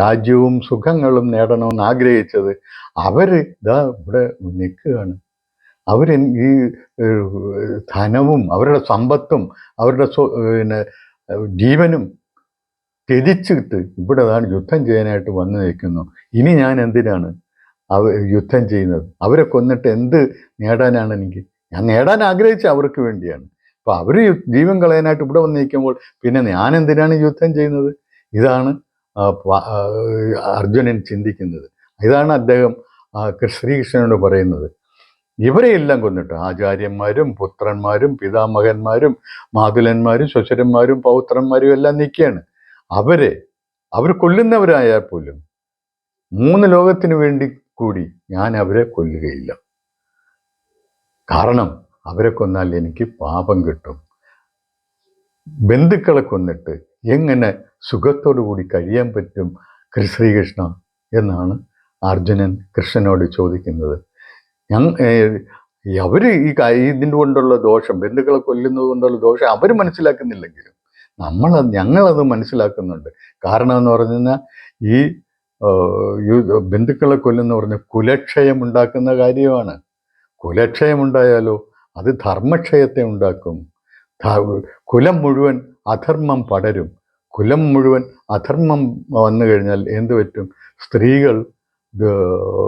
Speaker 1: രാജ്യവും സുഖങ്ങളും നേടണമെന്ന് ആഗ്രഹിച്ചത്. അവർ ഇതാ ഇവിടെ നിൽക്കുകയാണ്. അവർ ഈ ധനവും അവരുടെ സമ്പത്തും അവരുടെ പിന്നെ ജീവനും ത്യജിച്ചിട്ട് ഇവിടെ അതാണ് യുദ്ധം ചെയ്യാനായിട്ട് വന്നു നിൽക്കുന്നു. ഇനി ഞാൻ എന്തിനാണ് അവ യുദ്ധം ചെയ്യുന്നത്? അവരെ കൊന്നിട്ട് എന്ത് നേടാനാണ് എനിക്ക്? ഞാൻ നേടാൻ ആഗ്രഹിച്ച അവർക്ക് വേണ്ടിയാണ്. അപ്പോൾ അവർ ജീവൻ കളയാനായിട്ട് ഇവിടെ വന്ന് നിൽക്കുമ്പോൾ പിന്നെ ഞാൻ എന്തിനാണ് യുദ്ധം ചെയ്യുന്നത്? ഇതാണ് അർജുനൻ ചിന്തിക്കുന്നത്. ഇതാണ് അദ്ദേഹം ശ്രീകൃഷ്ണനോട് പറയുന്നത്. ഇവരെയെല്ലാം കൊന്നിട്ട് ആചാര്യന്മാരും പുത്രന്മാരും പിതാമഹന്മാരും മാതുലന്മാരും ശ്വശരന്മാരും പൗത്രന്മാരും എല്ലാം നിൽക്കുകയാണ്. അവരെ അവർ കൊല്ലുന്നവരായാൽ പോലും മൂന്ന് ലോകത്തിന് വേണ്ടി കൂടി ഞാൻ അവരെ കൊല്ലുകയില്ല. കാരണം അവരെ കൊന്നാൽ എനിക്ക് പാപം കിട്ടും. ബന്ധുക്കളെ കൊന്നിട്ട് എങ്ങനെ സുഖത്തോടു കൂടി കഴിയാൻ പറ്റും ശ്രീകൃഷ്ണ എന്നാണ് അർജുനൻ കൃഷ്ണനോട് ചോദിക്കുന്നത്. അവർ ഈ ഇതിന്റെ കൊണ്ടുള്ള ദോഷം ബന്ധുക്കളെ കൊല്ലുന്നത് കൊണ്ടുള്ള ദോഷം അവർ മനസ്സിലാക്കുന്നില്ലെങ്കിലും നമ്മൾ ഞങ്ങളത് മനസ്സിലാക്കുന്നുണ്ട്. കാരണം എന്ന് പറഞ്ഞു ഈ ബന്ധുക്കളെ കൊല്ലുന്ന പറഞ്ഞ കുലക്ഷയം ഉണ്ടാക്കുന്ന കാര്യമാണ്. കുലക്ഷയം ഉണ്ടായാലോ അത് ധർമ്മക്ഷയത്തെ ഉണ്ടാക്കും. കുലം മുഴുവൻ അധർമ്മം പടരും. കുലം മുഴുവൻ അധർമ്മം വന്നു കഴിഞ്ഞാൽ എന്ത് പറ്റും? സ്ത്രീകൾ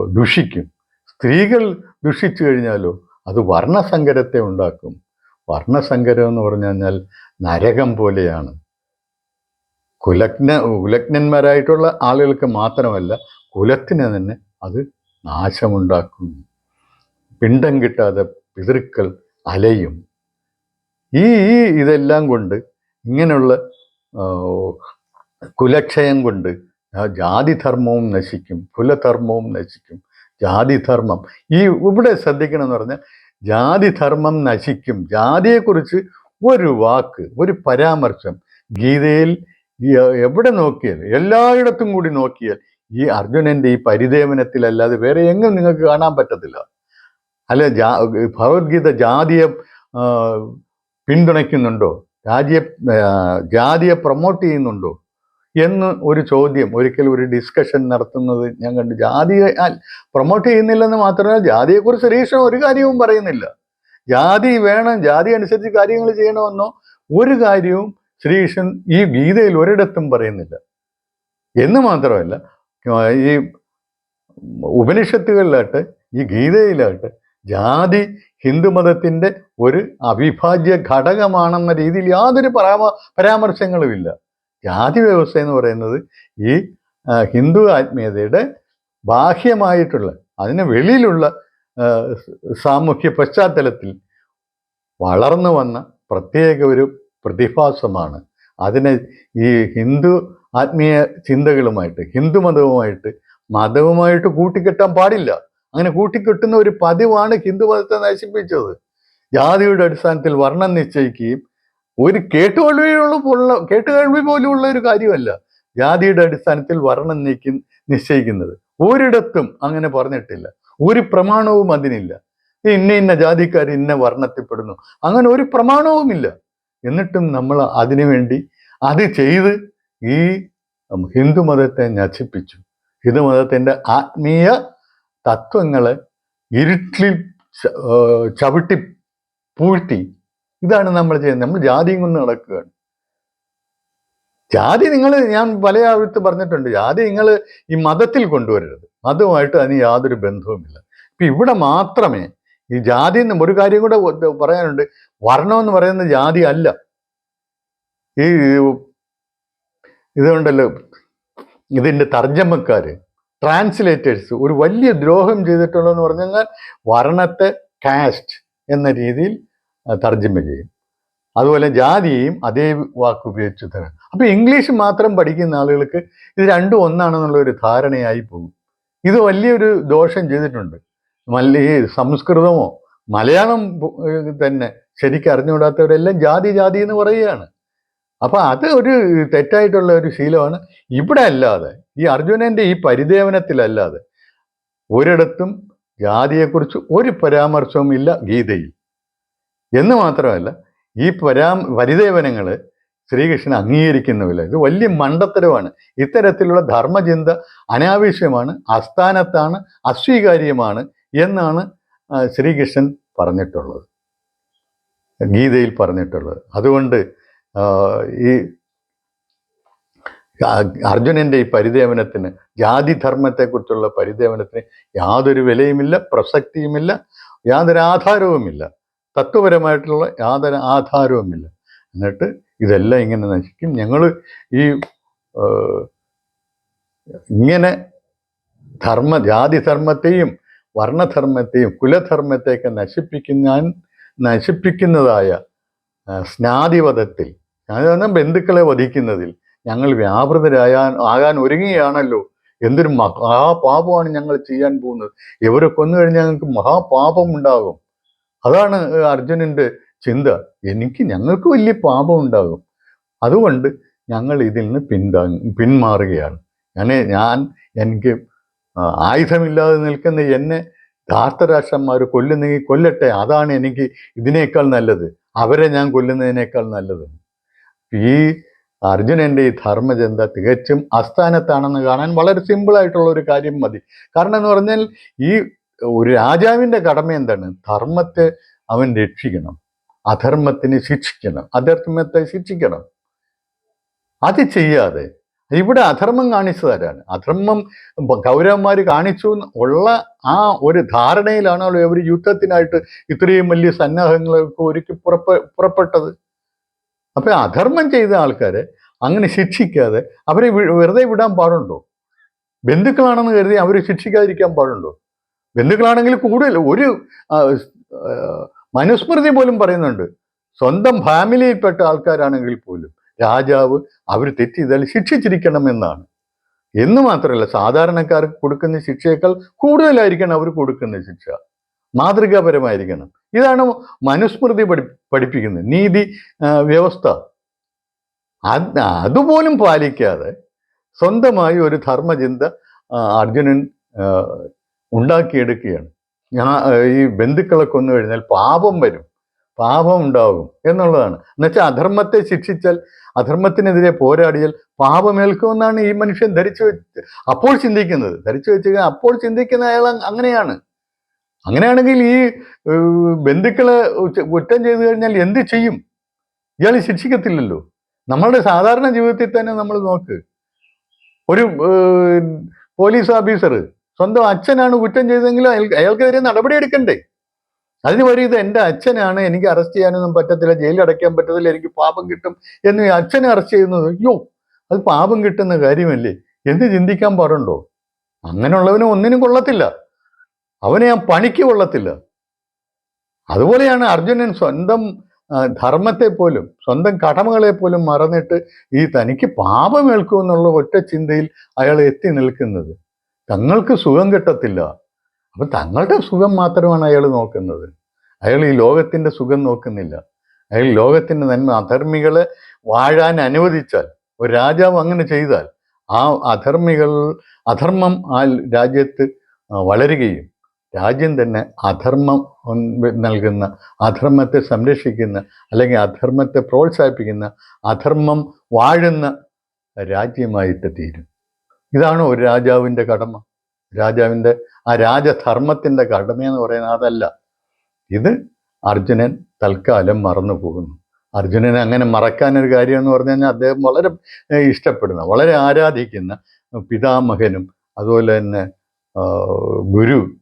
Speaker 1: ദുഷിക്കും. സ്ത്രീകൾ ദുഷിച്ചു കഴിഞ്ഞാലോ അത് വർണസങ്കരത്തെ ഉണ്ടാക്കും. വർണസങ്കരം എന്ന് പറഞ്ഞു കഴിഞ്ഞാൽ നരകം പോലെയാണ്. കുലജ്ഞ കുലജ്ഞന്മാരായിട്ടുള്ള ആളുകൾക്ക് മാത്രമല്ല കുലത്തിന് തന്നെ അത് നാശമുണ്ടാക്കും. പിണ്ടം കിട്ടാതെ പിതൃക്കൾ അലയും. ഈ ഇതെല്ലാം കൊണ്ട് ഇങ്ങനെയുള്ള കുലക്ഷയം കൊണ്ട് ജാതിധർമ്മവും നശിക്കും കുലധർമ്മവും നശിക്കും ജാതിധർമ്മം. ഈ ഇവിടെ ശ്രദ്ധിക്കണം എന്ന് പറഞ്ഞാൽ ജാതിധർമ്മം നശിക്കും. ജാതിയെക്കുറിച്ച് ഒരു വാക്ക് ഒരു പരാമർശം ഗീതയിൽ എവിടെ നോക്കിയാൽ എല്ലായിടത്തും കൂടി നോക്കിയാൽ ഈ അർജുനന്റെ ഈ പരിദേവനത്തിലല്ലാതെ വേറെ എങ്ങും നിങ്ങൾക്ക് കാണാൻ പറ്റത്തില്ല. അല്ല ജാ ഭഗവത്ഗീത ജാതിയെ പിന്തുണയ്ക്കുന്നുണ്ടോ? രാജ്യ ജാതിയെ പ്രൊമോട്ട് ചെയ്യുന്നുണ്ടോ? എന്ന് ഒരു ചോദ്യം ഒരിക്കലും ഒരു ഡിസ്കഷൻ നടത്തുന്നത് ഞാൻ കണ്ടു ജാതിയെ പ്രൊമോട്ട് ചെയ്യുന്നില്ലെന്ന് മാത്രമല്ല ജാതിയെക്കുറിച്ച് രീക്ഷ ഒരു കാര്യവും പറയുന്നില്ല. ജാതി വേണം ജാതി അനുസരിച്ച് കാര്യങ്ങൾ ചെയ്യണമെന്നോ ഒരു കാര്യവും ശ്രീകൃഷ്ണൻ ഈ ഗീതയിൽ ഒരിടത്തും പറയുന്നില്ല. എന്ന് മാത്രമല്ല ഈ ഉപനിഷത്തുകളിലാട്ടെ ഈ ഗീതയിലാട്ടെ ജാതി ഹിന്ദുമതത്തിന്റെ ഒരു അവിഭാജ്യ ഘടകമാണെന്ന രീതിയിൽ യാതൊരു പരാമ പരാമർശങ്ങളുമില്ല. ജാതി വ്യവസ്ഥ എന്ന് പറയുന്നത് ഈ ഹിന്ദു ആത്മീയതയുടെ ബാഹ്യമായിട്ടുള്ള അതിന് വെളിയിലുള്ള സാമൂഹ്യ പശ്ചാത്തലത്തിൽ വളർന്നു വന്ന പ്രത്യേക ഒരു പ്രതിഭാസമാണ്. അതിനെ ഈ ഹിന്ദു ആത്മീയ ചിന്തകളുമായിട്ട് ഹിന്ദു മതവുമായിട്ട് മതവുമായിട്ട് കൂട്ടിക്കെട്ടാൻ പാടില്ല. അങ്ങനെ കൂട്ടിക്കെട്ടുന്ന ഒരു പതിവാണ് ഹിന്ദു മതത്തെ നശിപ്പിച്ചത്. ജാതിയുടെ അടിസ്ഥാനത്തിൽ വർണം നിശ്ചയിക്കുകയും ഒരു കേട്ടുകേൾവിയുള്ള കേട്ടുകേൾവി പോലുള്ള ഒരു കാര്യമല്ല ജാതിയുടെ അടിസ്ഥാനത്തിൽ വർണം നീക്കി നിശ്ചയിക്കുന്നത്. ഒരിടത്തും അങ്ങനെ പറഞ്ഞിട്ടില്ല. ഒരു പ്രമാണവും അതിനില്ല. ഇന്ന ഇന്ന ജാതിക്കാർ ഇന്ന വർണത്തിൽപ്പെടുന്നു. അങ്ങനെ ഒരു പ്രമാണവുമില്ല. എന്നിട്ടും നമ്മൾ അതിനു വേണ്ടി അത് ചെയ്ത് ഈ ഹിന്ദു മതത്തെ നശിപ്പിച്ചു. ഹിന്ദു മതത്തിന്റെ ആത്മീയ തത്വങ്ങളെ ഇരുട്ടിൽ ചവിട്ടി പൂഴ്ത്തി. ഇതാണ് നമ്മൾ ചെയ്യുന്നത്. നമ്മൾ ജാതിയും കൊണ്ട് നടക്കുകയാണ്. ജാതി നിങ്ങൾ ഞാൻ പല ആവൃത്ത് പറഞ്ഞിട്ടുണ്ട്. ജാതി നിങ്ങൾ ഈ മതത്തിൽ കൊണ്ടുവരരുത്. മതവുമായിട്ട് അതിന് യാതൊരു ബന്ധവുമില്ല. ഇപ്പം ഇവിടെ മാത്രമേ ഈ ജാതി എന്ന് ഒരു കാര്യം കൂടെ പറയാനുണ്ട്. വർണം എന്ന് ജാതി അല്ല. ഈ ഇതുകൊണ്ടല്ലോ ഇതിന്റെ തർജമക്കാര് ട്രാൻസ്ലേറ്റേഴ്സ് ഒരു വലിയ ദ്രോഹം ചെയ്തിട്ടുള്ളതെന്ന് പറഞ്ഞു കഴിഞ്ഞാൽ വർണത്തെ കാസ്റ്റ് എന്ന രീതിയിൽ തർജമ ചെയ്യും. അതുപോലെ ജാതിയെയും അതേ വാക്ക് ഉപയോഗിച്ച് തരാം. അപ്പോൾ ഇംഗ്ലീഷ് മാത്രം പഠിക്കുന്ന ആളുകൾക്ക് ഇത് രണ്ടും ഒന്നാണെന്നുള്ള ഒരു ധാരണയായി പോകും. ഇത് വലിയൊരു ദോഷം ചെയ്തിട്ടുണ്ട്. മല്ല ഈ സംസ്കൃതമോ മലയാളം തന്നെ ശരിക്കും അറിഞ്ഞുകൂടാത്തവരെല്ലാം ജാതി ജാതി എന്ന് പറയുകയാണ്. അപ്പോൾ അത് ഒരു തെറ്റായിട്ടുള്ള ഒരു ശീലമാണ്. ഇവിടെ അല്ലാതെ ഈ അർജുനന്റെ ഈ പരിദേവനത്തിലല്ലാതെ ഒരിടത്തും ജാതിയെക്കുറിച്ച് ഒരു പരാമർശവും ഇല്ല ഗീതയിൽ. എന്ന് മാത്രമല്ല ഈ പരാ പരിദേവനങ്ങൾ ശ്രീകൃഷ്ണൻ അംഗീകരിക്കുന്നുമില്ല. ഇത് വലിയ മണ്ടത്തരമാണ്. ഇത്തരത്തിലുള്ള ധർമ്മചിന്ത അനാവശ്യമാണ് അസ്ഥാനത്താണ് അസ്വീകാര്യമാണ് എന്നാണ് ശ്രീകൃഷ്ണൻ പറഞ്ഞിട്ടുള്ളത്. ഗീതയിൽ പറഞ്ഞിട്ടുള്ളത്. അതുകൊണ്ട് ഈ അ- അർജുനന്റെ ഈ പരിദേവനത്തിന് ജാതി ധർമ്മത്തെക്കുറിച്ചുള്ള പരിദേവനത്തിന് യാതൊരു വിലയുമില്ല പ്രസക്തിയുമില്ല യാതൊരു ആധാരവുമില്ല. തത്വപരമായിട്ടുള്ള യാതൊരു ആധാരവുമില്ല. എന്നിട്ട് ഇതെല്ലാം ഇങ്ങനെ നശിക്കും. ഞങ്ങൾ ഈ ഇങ്ങനെ ധർമ്മ ജാതി ധർമ്മത്തെയും വർണധർമ്മത്തെയും കുലധർമ്മത്തെയൊക്കെ നശിപ്പിക്കുന്ന നശിപ്പിക്കുന്നതായ സ്നാതിവധത്തിൽ ഞാൻ ബന്ധുക്കളെ വധിക്കുന്നതിൽ ഞങ്ങൾ വ്യാപൃതരായാൻ ആകാൻ ഒരുങ്ങുകയാണല്ലോ. എന്തൊരു മഹാപാപമാണ് ഞങ്ങൾ ചെയ്യാൻ പോകുന്നത്. ഇവരെ കൊന്നു കഴിഞ്ഞാൽ ഞങ്ങൾക്ക് മഹാപാപം ഉണ്ടാകും. അതാണ് അർജുനന്റെ ചിന്ത. എനിക്ക് ഞങ്ങൾക്ക് വലിയ പാപം ഉണ്ടാകും. അതുകൊണ്ട് ഞങ്ങൾ ഇതിൽ നിന്ന് പിന്താ പിന്മാറുകയാണ്. ഞാൻ ഞാൻ എനിക്ക് ആയുധമില്ലാതെ നിൽക്കുന്ന എന്നെ ധാർത്തരാഷ്ട്രന്മാർ കൊല്ലുന്നെങ്കിൽ കൊല്ലട്ടെ. അതാണ് എനിക്ക് ഇതിനേക്കാൾ നല്ലത്. അവരെ ഞാൻ കൊല്ലുന്നതിനേക്കാൾ നല്ലത്. ഈ അർജുനന്റെ ഈ ധർമ്മചിന്ത തികച്ചും അസ്ഥാനത്താണെന്ന് കാണാൻ വളരെ സിമ്പിൾ ആയിട്ടുള്ള ഒരു കാര്യം മതി. കാരണം എന്ന് പറഞ്ഞാൽ ഈ ഒരു രാജാവിന്റെ കടമ എന്താണ്? ധർമ്മത്തെ അവൻ രക്ഷിക്കണം. അധർമ്മത്തിന് ശിക്ഷിക്കണം. അധർമ്മത്തെ ശിക്ഷിക്കണം. അത് ചെയ്യാതെ ഇവിടെ അധർമ്മം കാണിച്ചതാരാണ്? അധർമ്മം കൗരവന്മാർ കാണിച്ചു ഉള്ള ആ ഒരു ധാരണയിലാണല്ലോ അവർ യുദ്ധത്തിനായിട്ട് ഇത്രയും വലിയ സന്നാഹങ്ങളൊക്കെ ഒരുക്കി പുറപ്പെ പുറപ്പെട്ടത്. അപ്പൊ അധർമ്മം ചെയ്ത ആൾക്കാരെ അങ്ങനെ ശിക്ഷിക്കാതെ അവരെ വെറുതെ വിടാൻ പാടുണ്ടോ? ബന്ധുക്കളാണെന്ന് കരുതി അവരെ ശിക്ഷിക്കാതിരിക്കാൻ പാടുണ്ടോ? ബന്ധുക്കളാണെങ്കിൽ കൂടുതൽ ഒരു മനുസ്മൃതി പോലും പറയുന്നുണ്ട്. സ്വന്തം ഫാമിലിയിൽപ്പെട്ട ആൾക്കാരാണെങ്കിൽ പോലും രാജാവ് അവർ തെറ്റ് ചെയ്താൽ ശിക്ഷിച്ചിരിക്കണം എന്നാണ്. എന്ന് മാത്രമല്ല സാധാരണക്കാർക്ക് കൊടുക്കുന്ന ശിക്ഷയേക്കാൾ കൂടുതലായിരിക്കണം അവർ കൊടുക്കുന്ന ശിക്ഷ. മാതൃകാപരമായിരിക്കണം. ഇതാണ് മനുസ്മൃതി പഠി പഠിപ്പിക്കുന്നത്. നീതി വ്യവസ്ഥ. അത് അതുപോലും പാലിക്കാതെ സ്വന്തമായി ഒരു ധർമ്മചിന്ത അർജുനൻ ഉണ്ടാക്കിയെടുക്കുകയാണ്. ഞാൻ ഈ ബന്ധുക്കളെ കൊന്നു കഴിഞ്ഞാൽ പാപം വരും. പാപം ഉണ്ടാകും എന്നുള്ളതാണ്. എന്നുവെച്ചാൽ അധർമ്മത്തെ ശിക്ഷിച്ചാൽ അധർമ്മത്തിനെതിരെ പോരാടിയാൽ പാപമേൽക്കുമെന്നാണ് ഈ മനുഷ്യൻ ധരിച്ചു വെച്ച് അപ്പോൾ ചിന്തിക്കുന്നത്. ധരിച്ചു വെച്ച് അപ്പോൾ ചിന്തിക്കുന്ന അയാൾ അങ്ങനെയാണ്. അങ്ങനെയാണെങ്കിൽ ഈ ബന്ധുക്കളെ കുറ്റം ചെയ്തു കഴിഞ്ഞാൽ എന്ത് ചെയ്യും? ഇയാൾ ശിക്ഷിക്കത്തില്ലല്ലോ. നമ്മളുടെ സാധാരണ ജീവിതത്തിൽ തന്നെ നമ്മൾ നോക്ക്. ഒരു പോലീസ് ഓഫീസർ സ്വന്തം അച്ഛനാണ് കുറ്റം ചെയ്തതെങ്കിൽ അയാൾ അയാൾക്കെതിരെ നടപടി എടുക്കണ്ടേ? അതിന് വഴി ഇത് എന്റെ അച്ഛനാണ് എനിക്ക് അറസ്റ്റ് ചെയ്യാനൊന്നും പറ്റത്തില്ല ജയിലിൽ അടയ്ക്കാൻ പറ്റത്തില്ല എനിക്ക് പാപം കിട്ടും എന്ന് അച്ഛനെ അറസ്റ്റ് ചെയ്യുന്നത്. അയ്യോ അത് പാപം കിട്ടുന്ന കാര്യമല്ലേ? എന്ത് ചിന്തിക്കാൻ പാടുണ്ടോ? അങ്ങനെയുള്ളവന് ഒന്നിനും കൊള്ളത്തില്ല. അവനെ ആ പണിക്ക് കൊള്ളത്തില്ല. അതുപോലെയാണ് അർജുനൻ സ്വന്തം ധർമ്മത്തെ പോലും സ്വന്തം കടമകളെ പോലും മറന്നിട്ട് ഈ തനിക്ക് പാപം പാപമേൽക്കുമെന്നുള്ള ഒറ്റ ചിന്തയിൽ അയാൾ എത്തി നിൽക്കുന്നത്. തങ്ങൾക്ക് സുഖം കിട്ടത്തില്ല. അപ്പൊ തങ്ങളുടെ സുഖം മാത്രമാണ് അയാൾ നോക്കുന്നത്. അയാൾ ഈ ലോകത്തിന്റെ സുഖം നോക്കുന്നില്ല. അയാൾ ലോകത്തിന്റെ നന്മ അധർമ്മികളെ വാഴാൻ അനുവദിച്ചാൽ ഒരു രാജാവ് അങ്ങനെ ചെയ്താൽ ആ അധർമ്മികൾ അധർമ്മം ആ രാജ്യത്ത് വളരുകയും രാജ്യം തന്നെ അധർമ്മം നൽകുന്ന അധർമ്മത്തെ സംരക്ഷിക്കുന്ന അല്ലെങ്കിൽ അധർമ്മത്തെ പ്രോത്സാഹിപ്പിക്കുന്ന അധർമ്മം വാഴുന്ന രാജ്യമായിട്ട് തീരും. ഇതാണ് ഒരു രാജാവിന്റെ കടമ. രാജാവിന്റെ ആ രാജധർമ്മത്തിന്റെ കടമയെന്ന് പറയുന്നത് അതല്ല. ഇത് അർജുനൻ തൽക്കാലം മറന്നു പോകുന്നു. അർജുനൻ അങ്ങനെ മറക്കാനൊരു കാര്യമെന്ന് പറഞ്ഞു കഴിഞ്ഞാൽ അദ്ദേഹം വളരെ ഇഷ്ടപ്പെടുന്ന വളരെ ആരാധിക്കുന്ന പിതാമഹനും അതുപോലെ തന്നെ ഗുരു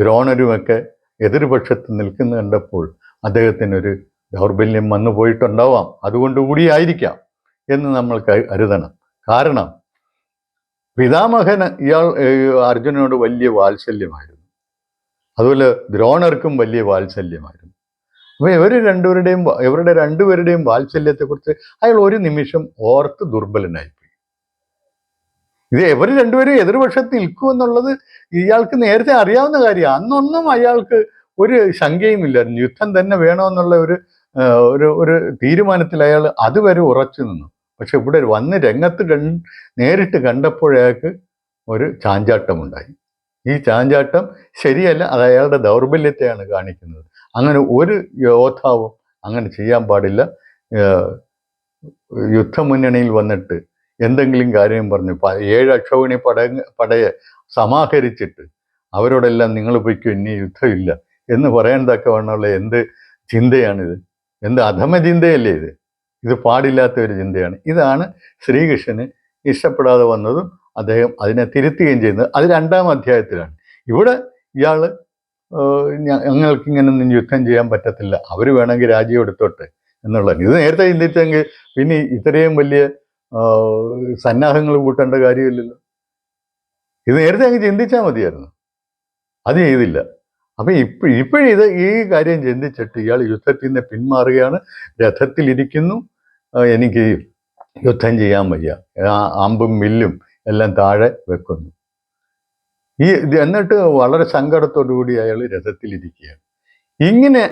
Speaker 1: ദ്രോണരുമൊക്കെ എതിർപക്ഷത്ത് നിൽക്കുന്ന കണ്ടപ്പോൾ അദ്ദേഹത്തിനൊരു ദൗർബല്യം വന്നു പോയിട്ടുണ്ടാവാം. അതുകൊണ്ട് കൂടിയായിരിക്കാം എന്ന് നമ്മൾ കരുതണം. കാരണം പിതാമഹന് ഇയാൾ അർജുനോട് വലിയ വാത്സല്യമായിരുന്നു. അതുപോലെ ദ്രോണർക്കും വലിയ വാത്സല്യമായിരുന്നു. അപ്പോൾ ഇവർ രണ്ടുപേരുടെയും ഇവരുടെ രണ്ടുപേരുടെയും വാത്സല്യത്തെക്കുറിച്ച് അയാൾ ഒരു നിമിഷം ഓർത്ത് ദുർബലനായിപ്പോയി ഇത് ഇവർ രണ്ടുപേരും എതിർപക്ഷത്ത് നിൽക്കുമെന്നുള്ളത് ഇയാൾക്ക് നേരത്തെ അറിയാവുന്ന കാര്യമാണ്. അന്നൊന്നും അയാൾക്ക് ഒരു ശങ്കയുമില്ലായിരുന്നു. യുദ്ധം തന്നെ വേണമെന്നുള്ള ഒരു ഒരു ഒരു തീരുമാനത്തിൽ അയാൾ അതുവരെ ഉറച്ചു നിന്നു. പക്ഷെ ഇവിടെ വന്ന് രംഗത്ത് നേരിട്ട് കണ്ടപ്പോഴയാൾക്ക് ഒരു ചാഞ്ചാട്ടമുണ്ടായി. ഈ ചാഞ്ചാട്ടം ശരിയല്ല അത് അയാളുടെ ദൗർബല്യത്തെയാണ് കാണിക്കുന്നത്. അങ്ങനെ ഒരു യോദ്ധാവും അങ്ങനെ ചെയ്യാൻ പാടില്ല. യുദ്ധമുന്നണിയിൽ വന്നിട്ട് എന്തെങ്കിലും കാര്യം പറഞ്ഞു. ഏഴ് അക്ഷോഹിണി പട പടയെ സമാഹരിച്ചിട്ട് അവരോടെല്ലാം നിങ്ങൾ പൊയ്ക്കും ഇനി യുദ്ധമില്ല എന്ന് പറയാൻ തക്കവണ്ണമുള്ള എന്ത് ചിന്തയാണിത്? എന്ത് അധമ ചിന്തയല്ലേ ഇത്? ഇത് പാടില്ലാത്ത ഒരു ചിന്തയാണ്. ഇതാണ് ശ്രീകൃഷ്ണന് ഇഷ്ടപ്പെടാതെ വന്നതും അദ്ദേഹം അതിനെ തിരുത്തുകയും ചെയ്യുന്നത്. അത് രണ്ടാം അധ്യായത്തിലാണ്. ഇവിടെ ഇയാൾ ഞങ്ങൾക്ക് ഇങ്ങനൊന്നും യുദ്ധം ചെയ്യാൻ പറ്റത്തില്ല. അവർ വേണമെങ്കിൽ രാജ്യം എടുത്തോട്ടെ എന്നുള്ളത്. ഇത് നേരത്തെ ചിന്തിച്ചെങ്കിൽ പിന്നെ ഇത്രയും വലിയ സന്നാഹങ്ങൾ കൂട്ടേണ്ട കാര്യമില്ലല്ലോ. ഇത് നേരത്തെ അങ്ങ് ചിന്തിച്ചാൽ മതിയായിരുന്നു. അത് ചെയ്തില്ല. അപ്പൊ ഇപ്പ ഇപ്പോഴിത് ഈ കാര്യം ചിന്തിച്ചിട്ട് ഇയാൾ യുദ്ധത്തിൽ നിന്ന് പിന്മാറുകയാണ്. രഥത്തിലിരിക്കുന്നു. എനിക്ക് യുദ്ധം ചെയ്യാൻ വയ്യ. അമ്പും മില്ലും എല്ലാം താഴെ വെക്കുന്നു. ഈ എന്നിട്ട് വളരെ സങ്കടത്തോടു കൂടി അയാൾ രഥത്തിലിരിക്കുകയാണ്. ഇങ്ങനെ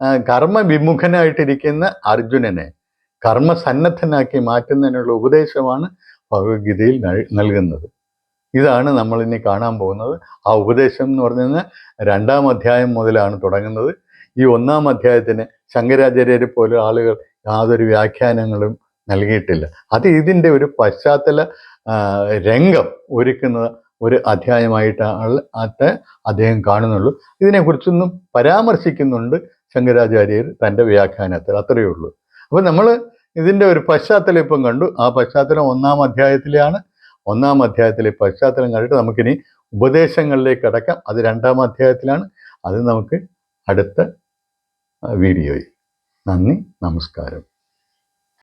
Speaker 1: കർമ്മവിമുഖനായിട്ടിരിക്കുന്ന കർമ്മ വിമുഖനായിട്ടിരിക്കുന്ന അർജുനനെ കർമ്മസന്നദ്ധനാക്കി മാറ്റുന്നതിനുള്ള ഉപദേശമാണ് ഭഗവത്ഗീതയിൽ നൽ- നൽകുന്നത്. ഇതാണ് നമ്മൾ ഇനി കാണാൻ പോകുന്നത്. ആ ഉപദേശം എന്ന് പറഞ്ഞാൽ രണ്ടാം അധ്യായം മുതലാണ് തുടങ്ങുന്നത്. ഈ ഒന്നാം അധ്യായത്തിന് ശങ്കരാചാര്യരെ പോലെ ആളുകൾ യാതൊരു വ്യാഖ്യാനങ്ങളും നൽകിയിട്ടില്ല. അത് ഇതിന്റെ ഒരു പശ്ചാത്തല രംഗം ഒരുക്കുന്ന ഒരു അധ്യായമായിട്ടാണ് അത് അദ്ദേഹം കാണുന്നുള്ളൂ. ഇതിനെക്കുറിച്ചൊന്നും പരാമർശിക്കുന്നുണ്ട് ശങ്കരാചാര്യർ തന്റെ വ്യാഖ്യാനത്തിൽ. അത്രയേ ഉള്ളൂ. അപ്പോൾ നമ്മൾ ഇതിന്റെ ഒരു പശ്ചാത്തലം ഇപ്പം കണ്ടു. ആ പശ്ചാത്തലം ഒന്നാം അധ്യായത്തിലാണ് ഒന്നാം അധ്യായത്തിലെ പശ്ചാത്തലം കണ്ടിട്ട് നമുക്കിനി ഉപദേശങ്ങളിലേക്ക് കടക്കാം. അത് രണ്ടാം അധ്യായത്തിലാണ്. അത് നമുക്ക് അടുത്ത വീഡിയോയിൽ. നന്ദി നമസ്കാരം.